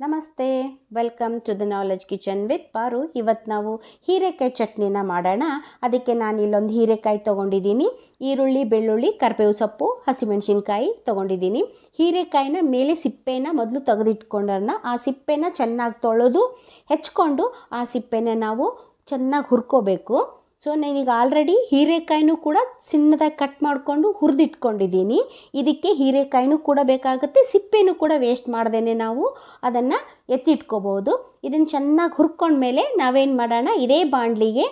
ನಮಸ್ತೆ. Welcome to the knowledge kitchen with Paru. ಇವತ್ತು ನಾವು ಹೀರೆಕಾಯಿ ಚಟ್ನಿನ ಮಾಡೋಣ. ಅದಕ್ಕೆ ನಾನು ಇಲ್ಲೊಂದು ಹೀರೆಕಾಯಿ ತೊಗೊಂಡಿದ್ದೀನಿ. ಈರುಳ್ಳಿ, ಬೆಳ್ಳುಳ್ಳಿ, ಕರಿಬೇವು ಸೊಪ್ಪು, ಹಸಿಮೆಣಸಿನ್ಕಾಯಿ ತೊಗೊಂಡಿದ್ದೀನಿ. ಹೀರೆಕಾಯಿನ ಮೇಲೆ ಸಿಪ್ಪೆನ ಮೊದಲು ತೆಗೆದಿಟ್ಕೊಂಡನ್ನ ಆ ಸಿಪ್ಪೆನ ಚೆನ್ನಾಗಿ ತೊಳೆದು ಹೆಚ್ಕೊಂಡು ಆ ಸಿಪ್ಪೆನ ನಾವು ಚೆನ್ನಾಗಿ ಹುರ್ಕೋಬೇಕು. ಸೊ ನಾನೀಗ ಆಲ್ರೆಡಿ ಹೀರೆಕಾಯಿನೂ ಕೂಡ ಸಣ್ಣದಾಗಿ ಕಟ್ ಮಾಡಿಕೊಂಡು ಹುರಿದಿಟ್ಕೊಂಡಿದ್ದೀನಿ ಇದಕ್ಕೆ ಹೀರೆಕಾಯಿನೂ ಕೂಡ ಬೇಕಾಗುತ್ತೆ. ಸಿಪ್ಪೆನೂ ಕೂಡ ವೇಸ್ಟ್ ಮಾಡ್ದೇ ನಾವು. ಅದನ್ನು ಎತ್ತಿಟ್ಕೋಬೋದು ಇದನ್ನು ಚೆನ್ನಾಗಿ ಹುರ್ಕೊಂಡ್ಮೇಲೆ ನಾವೇನು ಮಾಡೋಣ? ಇದೇ ಬಾಣಲಿಗೆ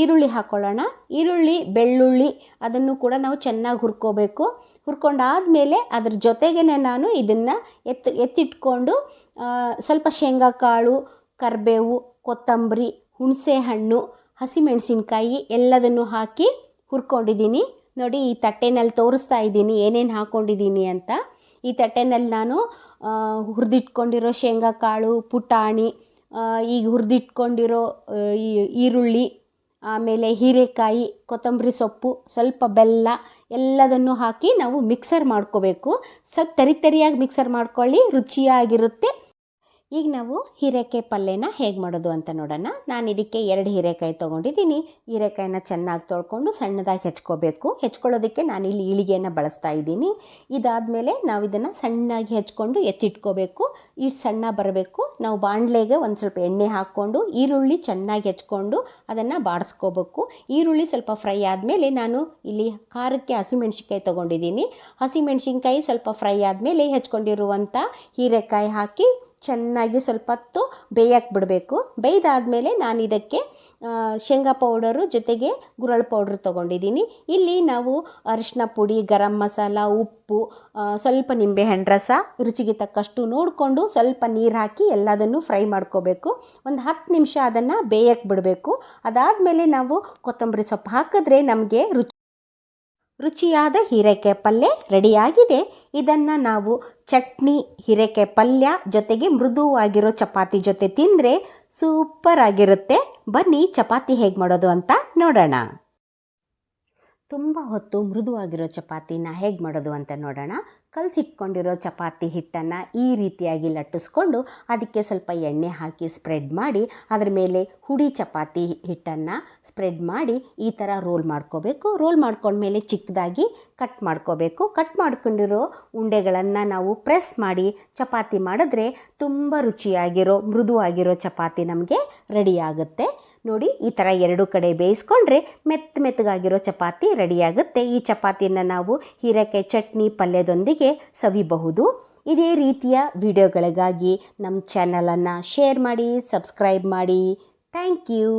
ಈರುಳ್ಳಿ ಹಾಕ್ಕೊಳ್ಳೋಣ ಈರುಳ್ಳಿ, ಬೆಳ್ಳುಳ್ಳಿ ಅದನ್ನು ಕೂಡ ನಾವು ಚೆನ್ನಾಗಿ ಹುರ್ಕೋಬೇಕು. ಹುರ್ಕೊಂಡಾದಮೇಲೆ ಅದ್ರ ಜೊತೆಗೇ ನಾನು ಇದನ್ನು ಎತ್ತು, ಎತ್ತಿಟ್ಕೊಂಡು ಸ್ವಲ್ಪ ಶೇಂಗಾ ಕಾಳು ಕರಿಬೇವು, ಕೊತ್ತಂಬರಿ ಹುಣಸೆ ಹಣ್ಣು ಹಸಿಮೆಣಸಿನ್ಕಾಯಿ ಎಲ್ಲದನ್ನು ಹಾಕಿ ಹುರ್ಕೊಂಡಿದ್ದೀನಿ. ನೋಡಿ, ಈ ತಟ್ಟೆನಲ್ಲಿ ತೋರಿಸ್ತಾ ಇದ್ದೀನಿ, ಏನೇನು ಹಾಕ್ಕೊಂಡಿದ್ದೀನಿ ಅಂತ. ಈ ತಟ್ಟೆನಲ್ಲಿ ನಾನು ಹುರಿದಿಟ್ಕೊಂಡಿರೋ ಶೇಂಗಾ ಕಾಳು ಪುಟಾಣಿ ಈಗ ಹುರಿದಿಟ್ಕೊಂಡಿರೋ ಈ ಈರುಳ್ಳಿ, ಆಮೇಲೆ ಹೀರೆಕಾಯಿ, ಕೊತ್ತಂಬರಿ ಸೊಪ್ಪು, ಸ್ವಲ್ಪ ಬೆಲ್ಲ, ಎಲ್ಲದನ್ನು ಹಾಕಿ ನಾವು ಮಿಕ್ಸರ್ ಮಾಡ್ಕೋಬೇಕು. ಸ್ವಲ್ಪ ತರಿ ತರಿಯಾಗಿ ಮಿಕ್ಸರ್ ಮಾಡ್ಕೊಳ್ಳಿ, ರುಚಿಯಾಗಿರುತ್ತೆ. ಈಗ ನಾವು ಹೀರೆಕಾಯಿ ಪಲ್ಯನ ಹೇಗೆ ಮಾಡೋದು ಅಂತ ನೋಡೋಣ. ನಾನು ಇದಕ್ಕೆ ಎರಡು ಹೀರೆಕಾಯಿ ತೊಗೊಂಡಿದ್ದೀನಿ. ಹೀರೆಕಾಯಿನ ಚೆನ್ನಾಗಿ ತೊಳ್ಕೊಂಡು ಸಣ್ಣದಾಗಿ ಹೆಚ್ಕೋಬೇಕು. ಹೆಚ್ಕೊಳ್ಳೋದಕ್ಕೆ ನಾನು ಇಲ್ಲಿ ಇಳಿಗೆಯನ್ನು ಬಳಸ್ತಾ ಇದ್ದೀನಿ. ಇದಾದಮೇಲೆ ನಾವು ಇದನ್ನು ಸಣ್ಣಾಗಿ ಹೆಚ್ಕೊಂಡು ಎತ್ತಿಟ್ಕೋಬೇಕು. ಈ ಸಣ್ಣ ಬರಬೇಕು. ನಾವು ಬಾಣಲೆಗೆ ಒಂದು ಸ್ವಲ್ಪ ಎಣ್ಣೆ ಹಾಕ್ಕೊಂಡು ಈರುಳ್ಳಿ ಚೆನ್ನಾಗಿ ಹೆಚ್ಕೊಂಡು ಅದನ್ನು ಬಾಡಿಸ್ಕೋಬೇಕು. ಈರುಳ್ಳಿ ಸ್ವಲ್ಪ ಫ್ರೈ ಆದಮೇಲೆ ನಾನು ಇಲ್ಲಿ ಖಾರಕ್ಕೆ ಹಸಿಮೆಣ್ಸಿನ್ಕಾಯಿ ತೊಗೊಂಡಿದ್ದೀನಿ. ಹಸಿಮೆಣ್ಸಿನ್ಕಾಯಿ ಸ್ವಲ್ಪ ಫ್ರೈ ಆದಮೇಲೆ ಹೆಚ್ಕೊಂಡಿರುವಂಥ ಹೀರೆಕಾಯಿ ಹಾಕಿ ಚೆನ್ನಾಗಿ ಸ್ವಲ್ಪ ಹೊತ್ತು ಬೇಯಕ್ಕೆ ಬಿಡಬೇಕು. ಬೇಯ್ದಾದಮೇಲೆ ನಾನು ಇದಕ್ಕೆ ಶೇಂಗಾ ಪೌಡರು ಜೊತೆಗೆ ಗುರಳ್ ಪೌಡ್ರ್ ತೊಗೊಂಡಿದ್ದೀನಿ. ಇಲ್ಲಿ ನಾವು ಅರಿಶಿನ ಪುಡಿ, ಗರಂ ಮಸಾಲ, ಉಪ್ಪು ಸ್ವಲ್ಪ ನಿಂಬೆಹಣ್ಣು ರಸ ರುಚಿಗೆ ತಕ್ಕಷ್ಟು ನೋಡಿಕೊಂಡು ಸ್ವಲ್ಪ ನೀರು ಹಾಕಿ ಎಲ್ಲದನ್ನು ಫ್ರೈ ಮಾಡ್ಕೋಬೇಕು. ಒಂದು ಹತ್ತು ನಿಮಿಷ ಅದನ್ನು ಬೇಯಕ್ಕೆ ಬಿಡಬೇಕು. ಅದಾದಮೇಲೆ ನಾವು ಕೊತ್ತಂಬರಿ ಸೊಪ್ಪು ಹಾಕಿದ್ರೆ ನಮಗೆ ರುಚಿ ರುಚಿಯಾದ ಹೀರೆಕೆ ಪಲ್ಯ ರೆಡಿಯಾಗಿದೆ. ಇದನ್ನು ನಾವು ಚಟ್ನಿ, ಹೀರೆಕೆ ಪಲ್ಯ ಜೊತೆಗೆ ಮೃದುವಾಗಿರೋ ಚಪಾತಿ ಜೊತೆ ತಿಂದರೆ ಸೂಪರ್ ಆಗಿರುತ್ತೆ ಬನ್ನಿ, ಚಪಾತಿ ಹೇಗೆ ಮಾಡೋದು ಅಂತ ನೋಡೋಣ. ತುಂಬ ಹೊತ್ತು ಮೃದುವಾಗಿರೋ ಚಪಾತಿನ ಹೇಗೆ ಮಾಡೋದು ಅಂತ ನೋಡೋಣ. ಕಲಸಿಟ್ಕೊಂಡಿರೋ ಚಪಾತಿ ಹಿಟ್ಟನ್ನು ಈ ರೀತಿಯಾಗಿ ಲಟ್ಟಿಸ್ಕೊಂಡು ಅದಕ್ಕೆ ಸ್ವಲ್ಪ ಎಣ್ಣೆ ಹಾಕಿ ಸ್ಪ್ರೆಡ್ ಮಾಡಿ, ಅದರ ಮೇಲೆ ಹುಡಿ ಚಪಾತಿ ಹಿಟ್ಟನ್ನು ಸ್ಪ್ರೆಡ್ ಮಾಡಿ ಈ ಥರ ರೋಲ್ ಮಾಡ್ಕೋಬೇಕು. ರೋಲ್ ಮಾಡ್ಕೊಂಡ್ಮೇಲೆ ಚಿಕ್ಕದಾಗಿ ಕಟ್ ಮಾಡ್ಕೋಬೇಕು. ಕಟ್ ಮಾಡ್ಕೊಂಡಿರೋ ಉಂಡೆಗಳನ್ನು ನಾವು ಪ್ರೆಸ್ ಮಾಡಿ ಚಪಾತಿ ಮಾಡಿದ್ರೆ ತುಂಬ ರುಚಿಯಾಗಿರೋ, ಮೃದುವಾಗಿರೋ ಚಪಾತಿ ನಮಗೆ ರೆಡಿ ಆಗುತ್ತೆ. ನೋಡಿ ಈ ಥರ ಎರಡು ಕಡೆ ಬೇಯಿಸ್ಕೊಂಡ್ರೆ ಮೆತ್ತ ಮೆತ್ತಗಾಗಿರೋ ಚಪಾತಿ ರೆಡಿಯಾಗುತ್ತೆ. ಈ ಚಪಾತಿನ ನಾವು ಹೀರೆಕಾಯಿ ಚಟ್ನಿ ಪಲ್ಯದೊಂದಿಗೆ ಸವಿಬಹುದು. ಇದೇ ರೀತಿಯ ವಿಡಿಯೋಗಳಿಗಾಗಿ ನಮ್ಮ ಚಾನಲನ್ನು ಶೇರ್ ಮಾಡಿ ಸಬ್ಸ್ಕ್ರೈಬ್ ಮಾಡಿ. Thank you